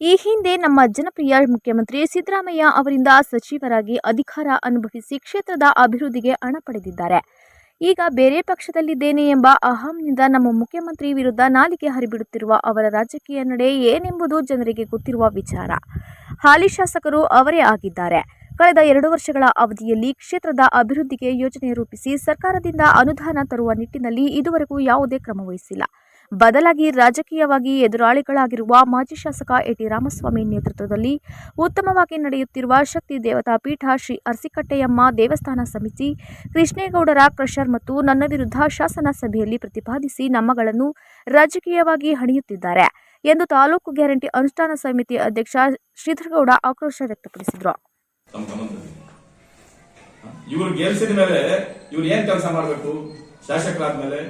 ಈ ಹಿಂದೆ ನಮ್ಮ ಜನಪ್ರಿಯ ಮುಖ್ಯಮಂತ್ರಿ ಸಿದ್ದರಾಮಯ್ಯ ಅವರಿಂದ ಸಚಿವರಾಗಿ ಅಧಿಕಾರ ಅನುಭವಿಸಿ ಕ್ಷೇತ್ರದ ಅಭಿವೃದ್ಧಿಗೆ ಹಣ ಪಡೆದಿದ್ದಾರೆ. ಈಗ ಬೇರೆ ಪಕ್ಷದಲ್ಲಿದ್ದೇನೆ ಎಂಬ ಅಹಂನಿಂದ ನಮ್ಮ ಮುಖ್ಯಮಂತ್ರಿ ವಿರುದ್ಧ ನಾಲಿಗೆ ಹರಿಬಿಡುತ್ತಿರುವ ಅವರ ರಾಜಕೀಯ ನಡೆ ಏನೆಂಬುದು ಜನರಿಗೆ ಗೊತ್ತಿರುವ ವಿಚಾರ. ಹಾಲಿ ಶಾಸಕರು ಅವರೇ ಆಗಿದ್ದಾರೆ. ಕಳೆದ ಎರಡು ವರ್ಷಗಳ ಅವಧಿಯಲ್ಲಿ ಕ್ಷೇತ್ರದ ಅಭಿವೃದ್ಧಿಗೆ ಯೋಜನೆ ರೂಪಿಸಿ ಸರ್ಕಾರದಿಂದ ಅನುದಾನ ತರುವ ನಿಟ್ಟಿನಲ್ಲಿ ಇದುವರೆಗೂ ಯಾವುದೇ ಕ್ರಮ ವಹಿಸಿಲ್ಲ. ಬದಲಾಗಿ ರಾಜಕೀಯವಾಗಿ ಎದುರಾಳಿಗಳಾಗಿರುವ ಮಾಜಿ ಶಾಸಕ ಎಟಿ ರಾಮಸ್ವಾಮಿ ನೇತೃತ್ವದಲ್ಲಿ ಉತ್ತಮವಾಗಿ ನಡೆಯುತ್ತಿರುವ ಶಕ್ತಿ ದೇವತಾ ಪೀಠ ಶ್ರೀ ಅರಸಿಕಟ್ಟೆಯಮ್ಮ ದೇವಸ್ಥಾನ ಸಮಿತಿ, ಕೃಷ್ಣೇಗೌಡರ ಕ್ರಷರ್ ಮತ್ತು ನನ್ನ ವಿರುದ್ಧ ಶಾಸನ ಸಭೆಯಲ್ಲಿ ಪ್ರತಿಪಾದಿಸಿ ನಮ್ಮಗಳನ್ನು ರಾಜಕೀಯವಾಗಿ ಹಣಿಯುತ್ತಿದ್ದಾರೆ ಎಂದು ತಾಲೂಕು ಗ್ಯಾರಂಟಿ ಅನುಷ್ಠಾನ ಸಮಿತಿ ಅಧ್ಯಕ್ಷ ಶ್ರೀಧರಗೌಡ ಆಕ್ರೋಶ ವ್ಯಕ್ತಪಡಿಸಿದರು. ಇವರು ಗೆಲ್ಸಿದ ಮೇಲೆ ಇವ್ರು ಏನ್ ಕೆಲಸ ಮಾಡಬೇಕು? ಶಾಸಕರಾದ್ಮೇಲೆ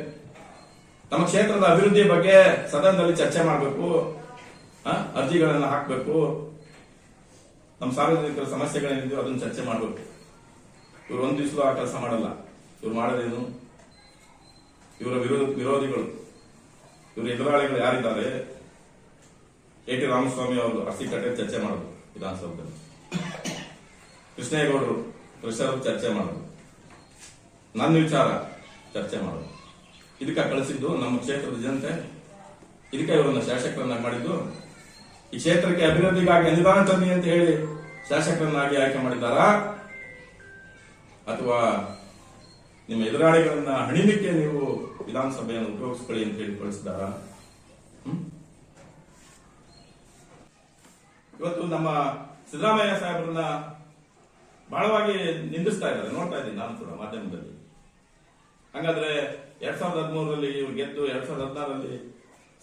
ತಮ್ಮ ಕ್ಷೇತ್ರದ ಅಭಿವೃದ್ಧಿ ಬಗ್ಗೆ ಸದನದಲ್ಲಿ ಚರ್ಚೆ ಮಾಡಬೇಕು ಅರ್ಜಿಗಳನ್ನು ಹಾಕಬೇಕು, ನಮ್ಮ ಸಾರ್ವಜನಿಕರ ಸಮಸ್ಯೆಗಳೇನಿದೆಯೋ ಅದನ್ನು ಚರ್ಚೆ ಮಾಡಬೇಕು. ಇವರು ಒಂದು ದಿವಸ ಆ ಕೆಲಸ ಮಾಡಲ್ಲ. ಇವ್ರು ಮಾಡೋದೇನು? ಇವರ ವಿರೋಧ ವಿರೋಧಿಗಳು. ಇವ್ರ ಎದುರಾಳಿಗಳು ಯಾರಿದ್ದಾರೆ? ಎ ಟಿ ರಾಮಸ್ವಾಮಿ ಅವರು ಅರಸಿಕಟ್ಟೆ ಚರ್ಚೆ ಮಾಡೋದು ವಿಧಾನಸೌಧದಲ್ಲಿ. ಕೃಷ್ಣೇಗೌಡರು ಕೃಷ್ಣರು ಚರ್ಚೆ ಮಾಡೋದು. ನನ್ನ ವಿಚಾರ ಚರ್ಚೆ ಮಾಡೋದು. ಇದಕ್ಕೆ ಕಳಿಸಿದ್ದು ನಮ್ಮ ಕ್ಷೇತ್ರದ ಜನತೆ. ಇದಕ್ಕೆ ಇವರನ್ನ ಶಾಸಕರನ್ನಾಗಿ ಮಾಡಿದ್ದು. ಈ ಕ್ಷೇತ್ರಕ್ಕೆ ಅಭಿವೃದ್ಧಿಗಾಗಿ ಅನುದಾನ ತನ್ನಿ ಅಂತ ಹೇಳಿ ಶಾಸಕರನ್ನಾಗಿ ಆಯ್ಕೆ ಮಾಡಿದ್ದಾರಾ? ಅಥವಾ ನಿಮ್ಮ ಎದುರಾಳಿಗಳನ್ನ ಹಣಿಲಿಕ್ಕೆ ನೀವು ವಿಧಾನಸಭೆಯನ್ನು ಉಪಯೋಗಿಸ್ಕೊಳ್ಳಿ ಅಂತ ಹೇಳಿ ಕಳಿಸಿದಾರ? ಇವತ್ತು ನಮ್ಮ ಸಿದ್ದರಾಮಯ್ಯ ಸಾಹೇಬರನ್ನ ಬಹಳವಾಗಿ ನಿಂದಿಸ್ತಾ ಇದ್ದಾರೆ. ನೋಡ್ತಾ ಇದ್ದೀನಿ ನಾನು ಕೂಡ ಮಾಧ್ಯಮದಲ್ಲಿ. ಹಂಗಾದ್ರೆ ಸಾವಿರದ ಹದಿಮೂರರಲ್ಲಿ ಇವ್ರು ಗೆದ್ದು ಎರಡ್ ಸಾವಿರದ ಹದಿನಾರರಲ್ಲಿ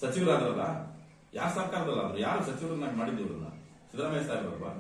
ಸಚಿವರಾದ್ರಲ್ಲ? ಯಾರ ಸರ್ಕಾರದಲ್ಲ ಯಾರು ಸಚಿವರನ್ನಾಗಿ ಮಾಡಿದ್ದು ಇವ್ರನ್ನ? ಸಿದ್ದರಾಮಯ್ಯ ಸಾಹೇಬ್ರಲ್ವಾ?